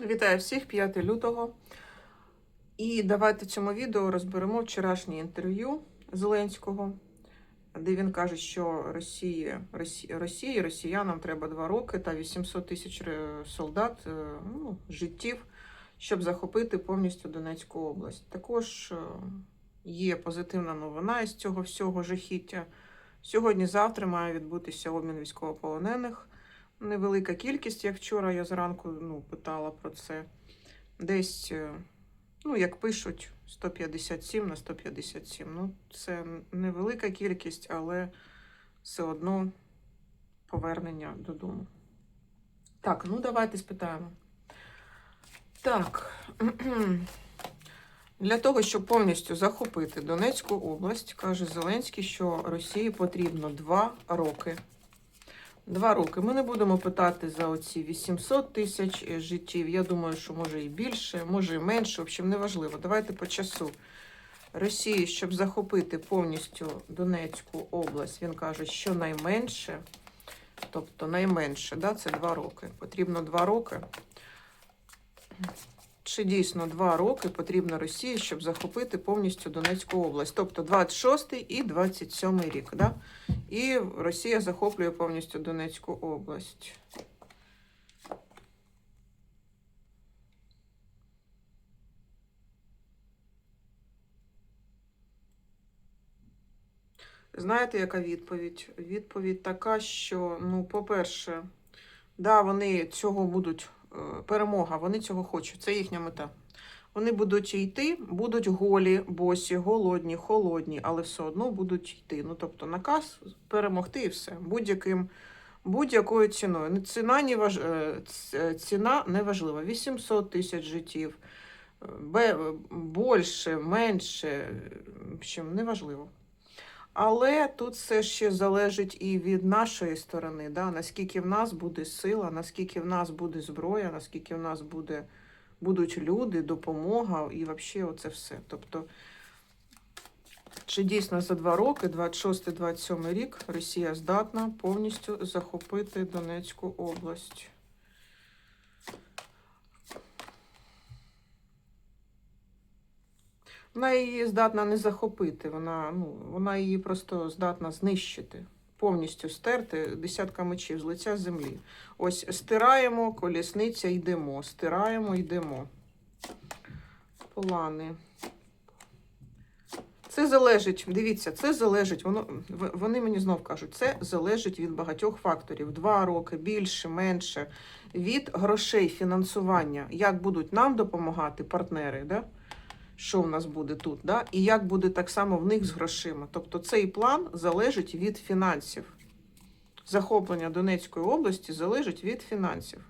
Вітаю всіх 5 лютого. І давайте в цьому відео розберемо вчорашнє інтерв'ю Зеленського, де він каже, що Росії, Росії, росіянам треба два роки та 800 тисяч солдат е, ну, життів, щоб захопити повністю Донецьку область. Також е, є позитивна новина із цього всього жахіття. Сьогодні-завтра має відбутися обмін військовополонених невелика кількість, як вчора я зранку ну, питала про це. Десь, е, ну, як пишуть, 157 на 157. Ну, це невелика кількість, але все одно повернення додому. Так, ну давайте спитаємо. Так. Для того, щоб повністю захопити Донецьку область, каже Зеленський, що Росії потрібно два роки. Два роки. Ми не будемо питати за оці 800 тисяч е, життів. Я думаю, що може і більше, може і менше. В общем, неважливо. Давайте по часу. Росії, щоб захопити повністю Донецьку область, він каже, що найменше, тобто найменше, да, це два роки. Потрібно два роки. Чи дійсно два роки потрібно Росії, щоб захопити повністю Донецьку область? Тобто 26 і 27 рік. Да? І Росія захоплює повністю Донецьку область. Знаєте, яка відповідь? Відповідь така, що, ну, по-перше, да, вони цього будуть, перемога, вони цього хочуть, це їхня мета. Вони будуть йти, будуть голі, босі, голодні, холодні, але все одно будуть йти. Ну, тобто наказ перемогти і все. Будь-яким, будь-якою ціною. Ціна не, важ... е, ціна не важлива. 800 тисяч життів, е, більше, менше, в общем, не важливо. Але тут все ще залежить і від нашої сторони, да? наскільки в нас буде сила, наскільки в нас буде зброя, наскільки в нас буде, будуть люди, допомога і взагалі оце все. Тобто, чи дійсно за два роки, 26-27 рік, Росія здатна повністю захопити Донецьку область? Вона її здатна не захопити, вона, ну, вона її просто здатна знищити, повністю стерти десятка мечів з лиця землі. Ось стираємо, колісниця, йдемо, стираємо, йдемо. Плани. Це залежить, дивіться, це залежить, воно, вони мені знов кажуть, це залежить від багатьох факторів. Два роки, більше, менше, від грошей, фінансування. Як будуть нам допомагати партнери, да? Що в нас буде тут, да? і як буде так само в них з грошима. Тобто цей план залежить від фінансів. Захоплення Донецької області залежить від фінансів.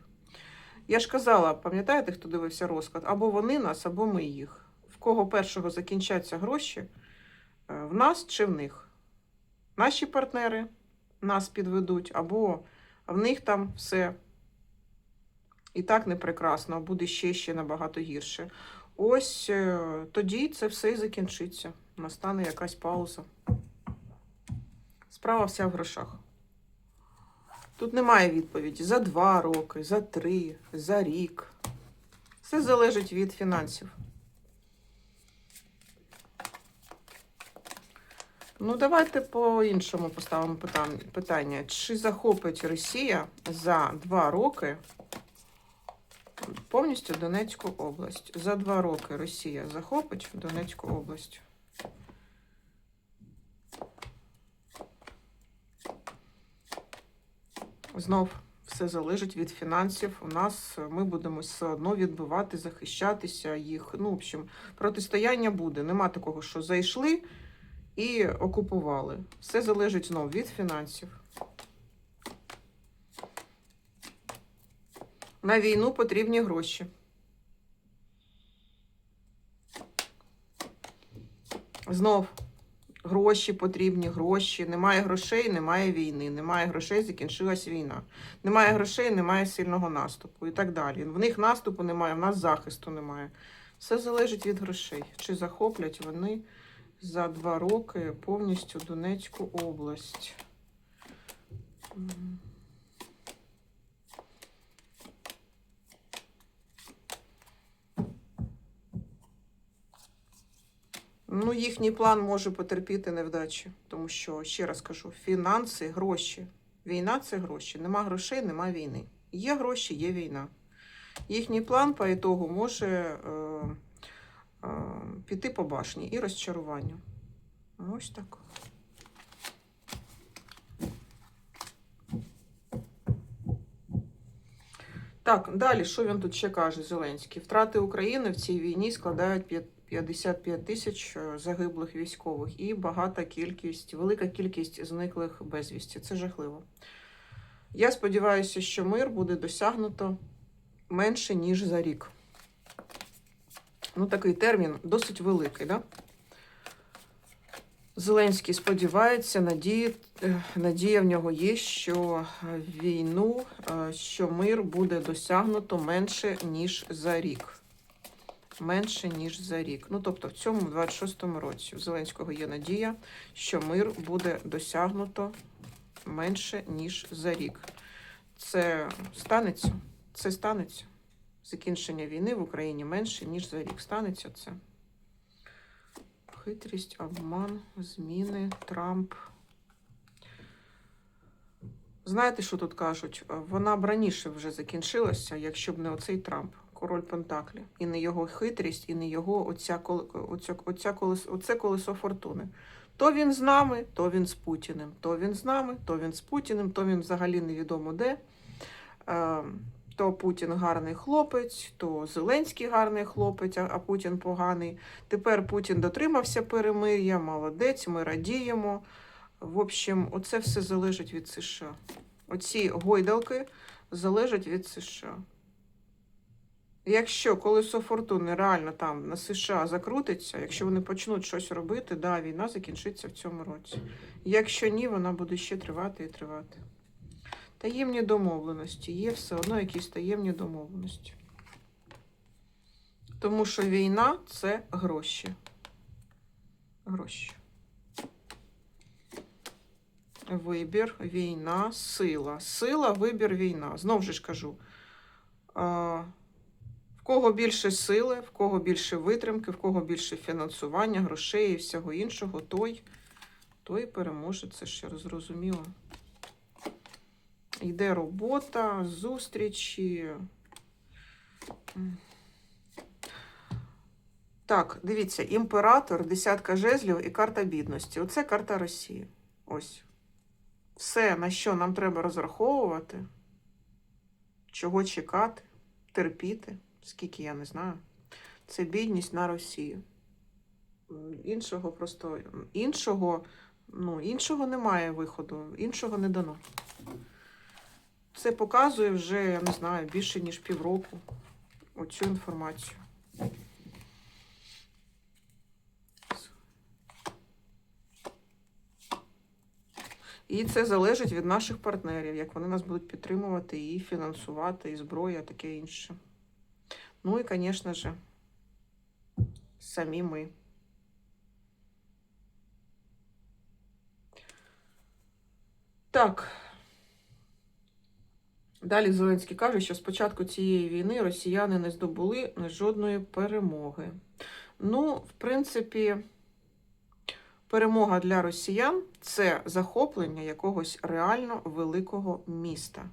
Я ж казала, пам'ятаєте, хто дивився розклад? Або вони нас, або ми їх. В кого першого закінчаться гроші, е, в нас чи в них. Наші партнери нас підведуть, або в них там все і так не прекрасно, а буде ще ще набагато гірше. Ось е, тоді це все і закінчиться. Настане якась пауза. Справа вся в грошах. Тут немає відповіді за два роки, за три, за рік. Все залежить від фінансів. Ну, давайте по-іншому поставимо питання. Чи захопить Росія за два роки повністю Донецьку область? За два роки Росія захопить Донецьку область. Знов все залежить від фінансів. У нас ми будемо все одно відбивати, захищатися їх. Ну, в общем, протистояння буде. Нема такого, що зайшли і окупували. Все залежить знов від фінансів. На війну потрібні гроші. Знов гроші потрібні, гроші. Немає грошей, немає війни. Немає грошей, закінчилась війна. Немає грошей, немає сильного наступу і так далі. В них наступу немає, в нас захисту немає. Все залежить від грошей. Чи захоплять вони за два роки повністю Донецьку область? Ну, їхній план може потерпіти невдачі, тому що, ще раз кажу, фінанси, гроші. Війна це гроші. Нема грошей, нема війни. Є гроші, є війна. Їхній план по ітогу може е, е, піти по башні і розчарування. Ось так. Так, далі, що він тут ще каже, Зеленський? Втрати України в цій війні складають п'ят- 55 тисяч е, загиблих військових і багата кількість, велика кількість зниклих безвісті. Це жахливо. Я сподіваюся, що мир буде досягнуто менше, ніж за рік. Ну, такий термін досить великий, да? Зеленський сподівається, надіє, е, надія в нього є, що війну, е, що мир буде досягнуто менше, ніж за рік. Менше, ніж за рік. Ну, тобто, в цьому 26-му році у Зеленського є надія, що мир буде досягнуто менше, ніж за рік. Це станеться. Це станеться. Закінчення війни в Україні менше, ніж за рік. Станеться це. Хитрість, обман, зміни, Трамп. Знаєте, що тут кажуть? Вона б раніше вже закінчилася, якщо б не оцей Трамп, король Пентаклі. І не його хитрість, і не його оця, оця, оця колесо, оце колесо фортуни. То він з нами, то він з Путіним. То він з нами, то він з Путіним, то він взагалі невідомо де. Е, то Путін гарний хлопець, то Зеленський гарний хлопець, а Путін поганий. Тепер Путін дотримався перемир'я, молодець, ми радіємо. В общем, оце все залежить від США. Оці гойдалки залежать від США. Якщо колесо фортуни реально там на США закрутиться, якщо вони почнуть щось робити, да, війна закінчиться в цьому році. Якщо ні, вона буде ще тривати і тривати. Таємні домовленості. Є все одно якісь таємні домовленості. Тому що війна це гроші. Гроші. Вибір, війна, сила. Сила, вибір, війна. Знову ж кажу. Кого більше сили, в кого більше витримки, в кого більше фінансування, грошей і всього іншого, той, той переможе. Це ще зрозуміло. Йде робота, зустрічі. Так, дивіться, імператор, десятка жезлів і карта бідності. Оце карта Росії. Ось. Все, на що нам треба розраховувати, чого чекати, терпіти, скільки я не знаю. Це бідність на Росію. Іншого просто іншого, ну, іншого немає виходу, іншого не дано. Це показує вже, я не знаю, більше ніж півроку оцю інформацію. І це залежить від наших партнерів, як вони нас будуть підтримувати і фінансувати, і зброя, таке інше. Ну і, звісно ж, самі ми. Так. Далі Зеленський каже, що з початку цієї війни росіяни не здобули жодної перемоги. Ну, в принципі, перемога для росіян це захоплення якогось реально великого міста.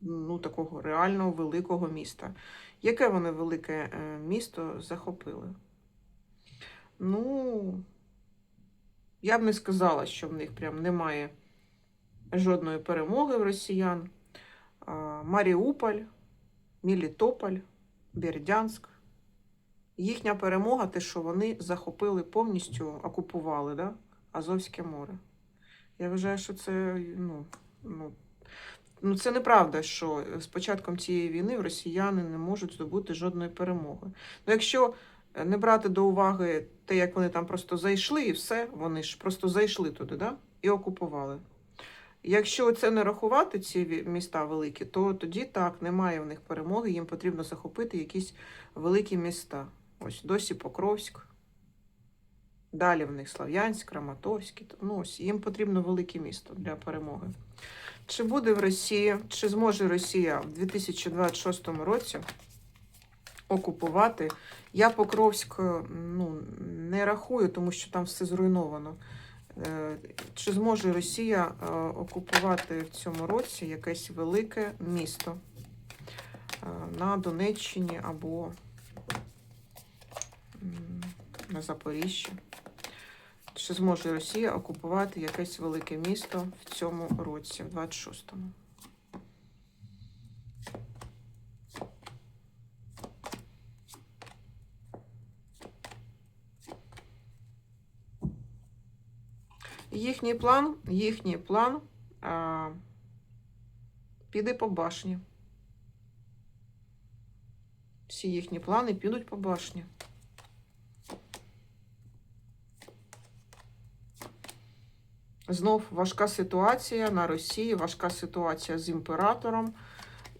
Ну, такого реально великого міста. Яке вони велике е, місто захопили? Ну, я б не сказала, що в них прям немає жодної перемоги в росіян. Маріуполь, Мілітополь, Бердянськ. Їхня перемога, те, що вони захопили повністю, окупували да? Азовське море. Я вважаю, що це ну, ну, ну, це неправда, що з початком цієї війни росіяни не можуть здобути жодної перемоги. Ну, якщо не брати до уваги те, як вони там просто зайшли, і все, вони ж просто зайшли туди, да? і окупували. Якщо це не рахувати, ці міста великі, то тоді так, немає в них перемоги, їм потрібно захопити якісь великі міста. Ось досі Покровськ, далі в них Слав'янськ, Краматорськ. Ну, ось їм потрібно велике місто для перемоги. Чи буде в Росії, чи зможе Росія в 2026 році окупувати. Я Покровськ е, ну, не рахую, тому що там все зруйновано. Е, Чи зможе Росія е, окупувати в цьому році якесь велике місто на Донеччині або на Запоріжжі? Чи зможе Росія окупувати якесь велике місто в цьому році, в 26-му? Їхній план, їхній план а, піде по башні. Всі їхні плани підуть по башні. Знов важка ситуація на Росії, важка ситуація з імператором.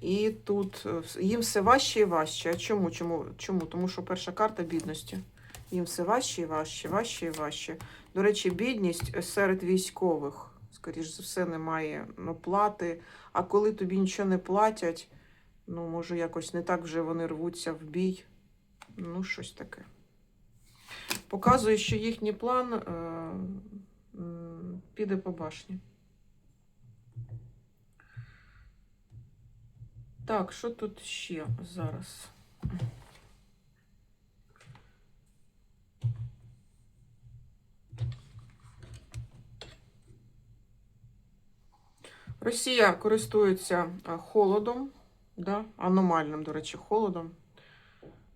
І тут е, їм все важче і важче. А чому? Чому? Чому? Тому що перша карта бідності. Їм все важче і важче, важче і важче. До речі, бідність серед військових, скоріш за все, немає ну, плати. А коли тобі нічого не платять, ну, може, якось не так вже вони рвуться в бій. Ну, щось таке. Показує, що їхній план е, піде по башні. Так, що тут ще зараз? Росія користується холодом, да, аномальним, до речі, холодом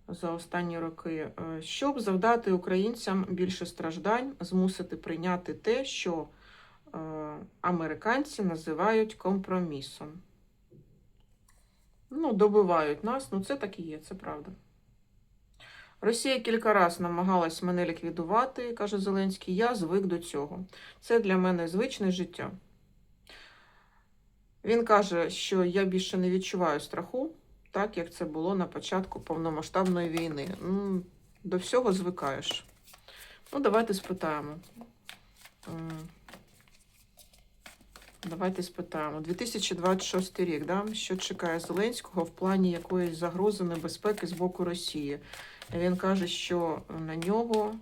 за останні роки, е, щоб завдати українцям більше страждань, змусити прийняти те, що е, американці називають компромісом. Ну, добивають нас, ну це так і є, це правда. Росія кілька разів намагалась мене ліквідувати, каже Зеленський. Я звик до цього. Це для мене звичне життя. Він каже, що я більше не відчуваю страху, так як це було на початку повномасштабної війни. Ну, до всього звикаєш. Ну, давайте спитаємо. Давайте спитаємо. 2026 рік, да? що чекає Зеленського в плані якоїсь загрози небезпеки з боку Росії? Він каже, що на нього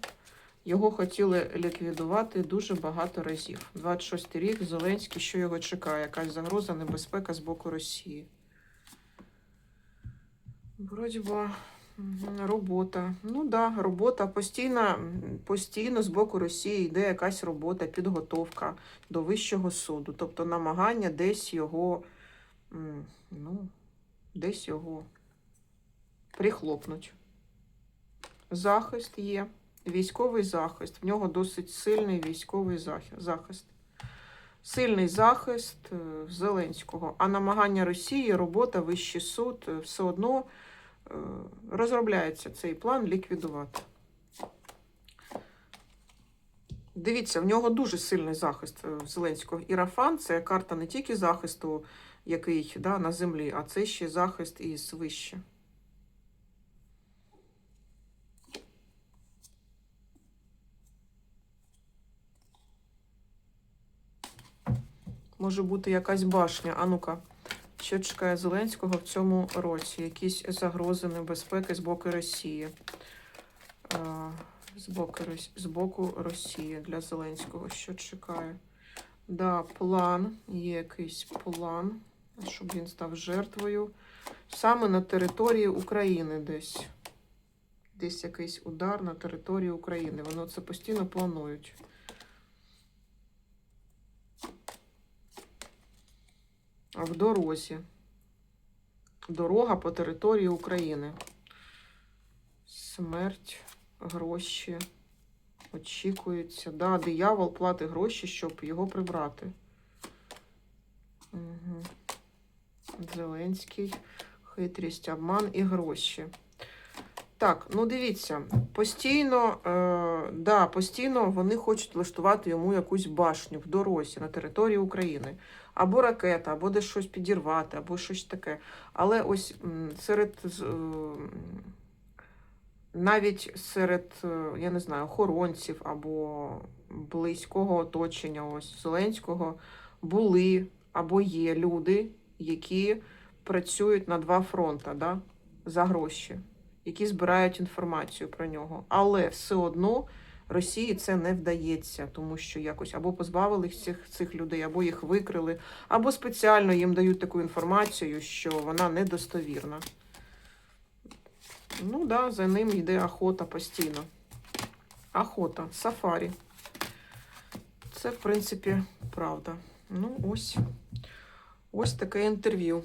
його хотіли ліквідувати дуже багато разів. 26 рік Зеленський, що його чекає? Якась загроза, небезпека з боку Росії. Боротьба, робота. Ну да, робота постійно, постійно з боку Росії йде якась робота, підготовка до Вищого суду. Тобто намагання десь його, ну, десь його прихлопнуть. Захист є. Військовий захист. В нього досить сильний військовий захист. Сильний захист е, Зеленського. А намагання Росії, робота, Вищий суд е, все одно розробляється цей план ліквідувати. Дивіться, в нього дуже сильний захист е, Зеленського. Ірафан це карта не тільки захисту, який да, на землі, а це ще захист і свище. Може бути якась башня. А ну-ка, що чекає Зеленського в цьому році? Якісь загрози небезпеки з боку Росії. З, боку, з боку Росії для Зеленського. Що чекає? Да, план. Є якийсь план, щоб він став жертвою. Саме на території України десь. Десь якийсь удар на території України. Вони це постійно планують. В дорозі. Дорога по території України. Смерть, гроші. Очікується. Да, диявол платить гроші, щоб його прибрати. Угу. Зеленський, хитрість, обман і гроші. Так, ну дивіться, постійно, е, да, постійно вони хочуть влаштувати йому якусь башню в дорозі на території України або ракета, або десь щось підірвати, або щось таке. Але ось серед е, навіть серед, е, я не знаю, охоронців або близького оточення ось Зеленського були або є люди, які працюють на два фронта да, за гроші. Які збирають інформацію про нього. Але все одно Росії це не вдається, тому що якось або позбавили всіх цих людей, або їх викрили, або спеціально їм дають таку інформацію, що вона недостовірна. Ну да, за ним йде охота постійно. Охота, сафарі. Це, в принципі, правда. Ну, ось. Ось таке інтерв'ю.